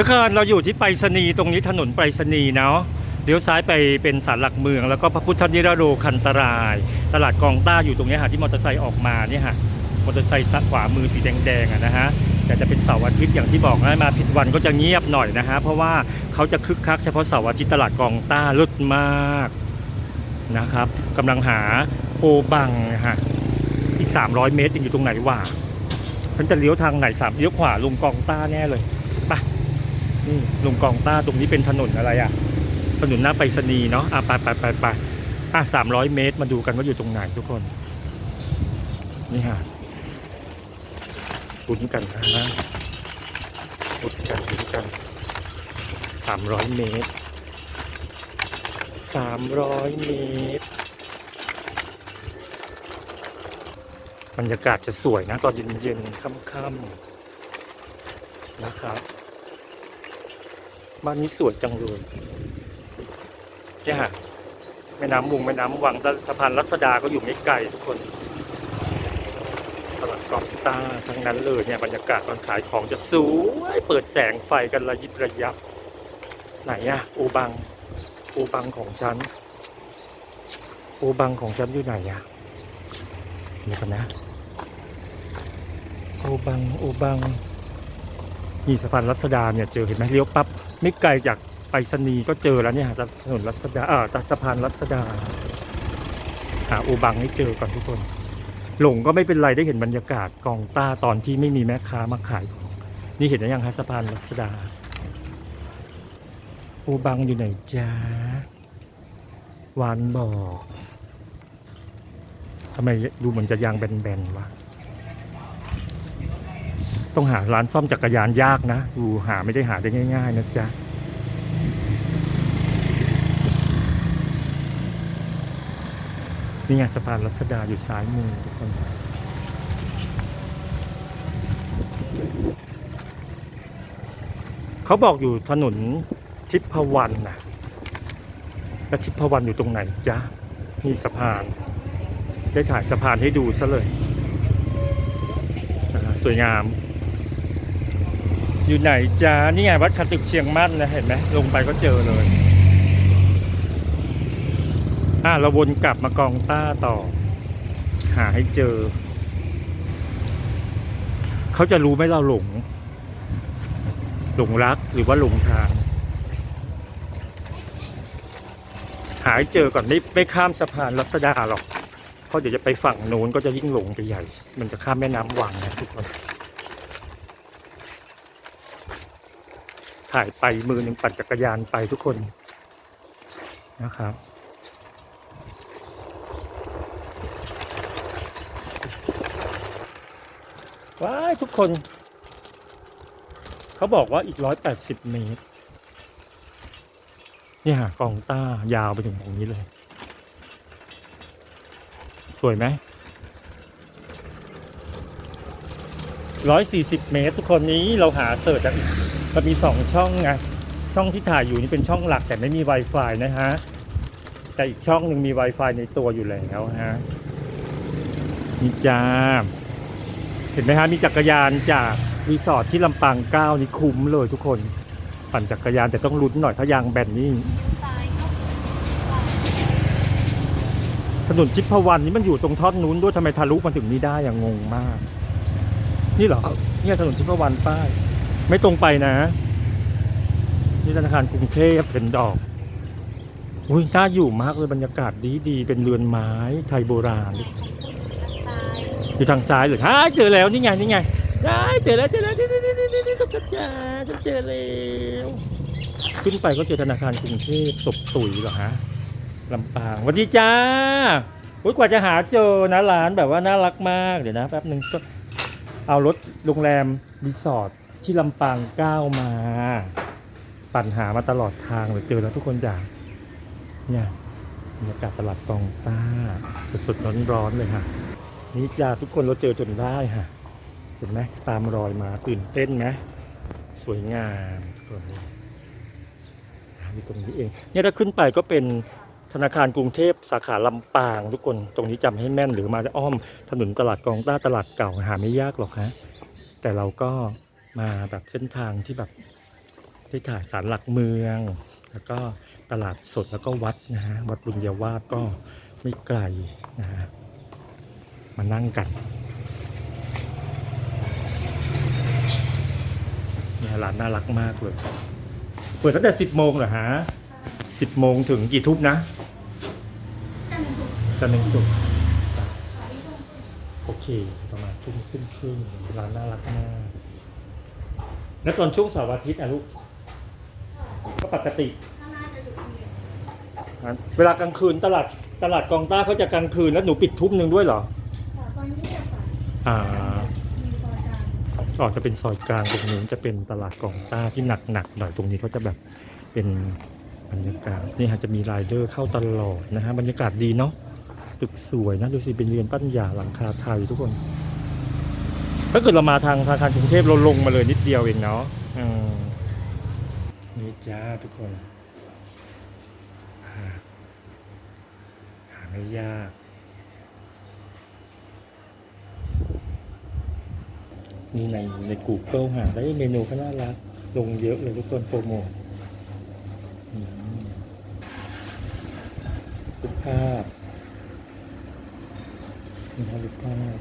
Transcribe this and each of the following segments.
ทุกคนเราอยู่ที่ไปรษณีย์ตรงนี้ถนนไปรษณีย์เนาะเลี้ยวซ้ายไปเป็นศาลหลักเมือง แล้วก็พระพุทธนิรโรคันตราย ตลาดกองต้าอยู่ตรงนี้ฮะที่มอเตอร์ไซค์ออกมาเนี่ยฮะมอเตอร์ไซค์ขวามือสีแดงๆอะนะฮะแต่จะเป็นเสาร์อาทิตย์อย่างที่บอกนะมาผิดวันก็จะเงียบหน่อยนะฮะเพราะว่าเขาจะคึกคักเฉพาะเสาร์อาทิตย์ตลาดกองต้าลุดมากนะครับกำลังหาโอบังนะฮะอีก 300 เมตรยังอยู่ตรงไหนวะฉันจะเลี้ยวทางไหนสามเลี้ยวขวาลงกองต้าแน่เลยนี่ ลงกองต้าตรงนี้เป็นถนนอะไรอะ ถนนหน้าไปรษณีย์เนาะอะไปไปไปไปอะสามร้อยเมตรมาดูกันว่าอยู่ตรงไหนทุกคน นี่ฮะคุ้นกันนะคุ้นกันคุ้นกันสามร้อยเมตรสามร้อยเมตรบรรยากาศจะสวยนะ ตอนเย็นๆค่ำๆนะครับ บ้านนี้สวยจังเลยเนี่ยฮะแม่น้ำมุงแม่น้ำวังสะพานรัศดาก็อยู่ไม่ไกลทุกคนตลาดกองตาทั้งนั้นเลยเนี่ยบรรยากาศตอนขายของจะสวยเปิดแสงไฟกันระยิบระยับ ไหนอะอูบังอูบังของฉันอูบังของฉันอยู่ไหนอะนี่กันนะอูบังอูบังนี่สะพานรัศดาเนี่ยเจอเห็นไหมเลี้ยวปั๊บ ไม่ไกลจากไปรษณีก็เจอแล้วเนี่ยถนนรัศดาเออสะพานรัศดาหาอูบังให้เจอก่อนทุกคน หลงก็ไม่เป็นไรได้เห็นบรรยากาศกองต้าตอนที่ไม่มีแม่ค้ามาขายของ นี่เห็นหรือยังฮะสะพานรัศดาอูบังอยู่ไหนจ้าวานบอกทำไมดูเหมือนจะยางแบนๆวะ ต้องหาร้านซ่อมจักรยานยากนะดูหาไม่ได้หาได้ง่าย ๆ นะจ๊ะนี่ไงสะพานรัศดาอยู่ซ้ายมือทุกคนเขาบอกอยู่ถนนทิพวรรณนะแล้วทิพวรรณอยู่ตรงไหนจ๊ะนี่สะพาน ได้ถ่ายสะพานให้ดูซะเลย สวยงาม อยู่ไหนจ้านี่ไงวัดคตึกเชียงมั่นนะเห็นไหมลงไปก็เจอเลยอะเราวนกลับมากองต้าต่อ หาให้เจอ เขาจะรู้ไหมเราหลง หลงรักหรือว่าหลงทาง หาให้เจอก่อนไม่ไม่ข้ามสะพานรัศดาหรอกเพราะเดี๋ยวจะไปฝั่งโน้นก็จะยิ่งหลงไปใหญ่ มันจะข้ามแม่น้ำวังนะทุกคน ถ่ายไปมือหนึ่งปั่นจักรยานไปทุกคนนะครับ ว้ายทุกคน เขาบอกว่าอีกร้อยแปดสิบเมตร เนี่ยกองต้ายาวไปถึงตรงนี้เลย สวยไหมร้อยสี่สิบเมตร ทุกคนนี้เราหาเสิร์ชจากอีก มันมีสองช่องไงช่องที่ถ่ายอยู่นี่เป็นช่องหลักแต่ไม่มี Wi-Fi นะฮะ แต่อีกช่องหนึ่งมี Wi-Fi ในตัวอยู่แล้วฮะนี่จ้าเห็นไหมฮะมีจักรยานจากรีสอร์ทที่ลำปางเก้านี่คุ้มเลยทุกคน ปั่นจักรยานแต่ต้องลุ้นหน่อยถ้ายางแบนนี่ถนนทิพวรรณนี่มันอยู่ตรงท่อนนู้นด้วยทำไมทะลุมาถึงนี่ได้อย่างงงมาก นี่เหรอเนี่ยถนนทิพวรรณป้าย ไม่ตรงไปนะ นี่ธนาคารกรุงเทพเป็นดอกอุ้ยน่าอยู่มากเลยบรรยากาศดีดีๆเป็นเรือนไม้ไทยโบราณ อยู่ทางซ้ายหรือฮ่าเจอแล้วนี่ไงนี่ไงได้เจอแล้วเจอแล้วนี่นี่นี่นี่นี่ฉันเจอฉันเจอแล้วขึ้นไปก็เจอธนาคารกรุงเทพศพตุ๋ยเหรอฮะลำปางสวัสดีจ้าอุ้ยกว่าจะหาเจอนะร้านแบบว่าน่ารักมากเดี๋ยวนะแป๊บหนึ่งก็เอารถโรงแรมรีสอร์ท ที่ลำปางก้าวมา ปั่นหามาตลอดทางเลยเจอแล้วทุกคนจ้าเนี่ยบรรยากาศตลาดตองต้าสดๆร้อนๆเลยค่ะ นี่จ้าทุกคนเราเจอจนได้ฮะเห็นไหมตามรอยมาตื่นเต้นไหมสวยงามส่วนนี้อยู่ตรงนี้เอง เนี่ยถ้าขึ้นไปก็เป็นธนาคารกรุงเทพสาขาลำปาง ทุกคนตรงนี้จำให้แม่นหรือมาจะอ้อมถนนตลาดกองต้าตลาดเก่าหาไม่ยากหรอกฮะแต่เราก็ มาแบบเส้นทางที่แบบที่ถ่ายสารหลักเมือง แล้วก็ตลาดสดแล้วก็วัดนะฮะวัดบุญญาวาสก็ไม่ไกลนะฮะมานั่งกันเนี่ยร้านน่ารักมากเลย เปิดตั้งแต่สิบโมงเหรอฮะสิบโมงถึงกี่ทุ่มนะจันทร์ถึงศุกร์โอเค ประมาณทุ่มครึ่งครึ่งร้านน่ารักมาก แล้วตอนช่วงเสาร์อาทิตย์อะลูก ก็ปกติ เวลากลางคืนตลาดตลาดกองต้าเขาจะกลางคืนแล้วหนูปิดทุ่มหนึ่งด้วยเหรอตอนนี้เนี่ยค่ะอ่ามีซอยกลางออกจะเป็นซอยกลางตรงนู้นจะเป็นตลาดกองต้าที่หนักหนักๆหน่อยตรงนี้เขาจะแบบเป็นบรรยากาศนี่ฮะจะมีรายเดอร์เข้าตลอดนะฮะบรรยากาศดีเนาะตึกสวยนะดูสิเป็นเรียนปั้นหยาหลังคาไทยทุกคน ถ้าเกิดเรามาทางธนาคารกรุงเทพเราลงมาเลยนิดเดียวเองเนาะอืมนี่จ้าทุกคนหาหาไม่ยาก นี่ในใน Google หาได้เมนูก็น่ารัก ลงเยอะเลยทุกคนโปรโมทอืมรูปภาพนี่ฮะรูปภาพ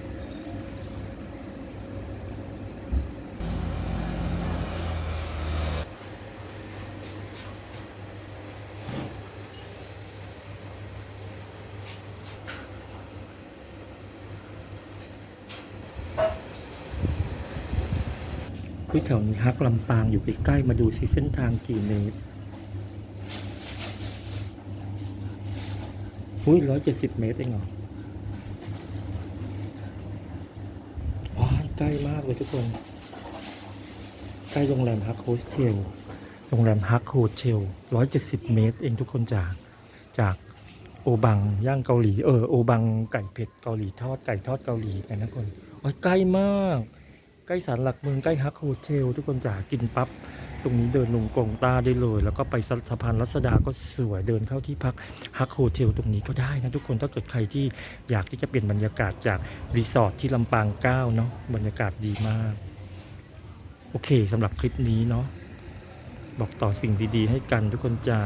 ที่แถวนี้ฮักลำปางอยู่ใกล้ๆมาดูซิเส้นทางกี่เมตรอุ้ยร้อยเจ็ดสิบเมตรเองเหรอว้ายใกล้มากเลยทุกคน ใกล้โรงแรมฮักโฮสเทลโรงแรมฮักโฮเทลร้อยเจ็ดสิบเมตรเองทุกคนจากจากโอบังย่างเกาหลี เออ โอบังไก่เผ็ดเกาหลีทอดไก่ทอดเกาหลีกันนะคนโอ้ยใกล้มาก ใกล้ศาลหลักเมืองใกล้ฮักโฮเทลทุกคนจ๋ากินปั๊บตรงนี้เดินลงกงต้าได้เลย แล้วก็ไปสะพานรัศดาก็สวยเดินเข้าที่พักฮักโฮเทลตรงนี้ก็ได้นะทุกคนถ้าเกิดใครที่อยากที่จะเปลี่ยนบรรยากาศจากรีสอร์ทที่ลำปางเก้าเนาะบรรยากาศดีมาก โอเคสำหรับคลิปนี้เนาะบอกต่อสิ่งดีๆ ให้กันทุกคนจ๋า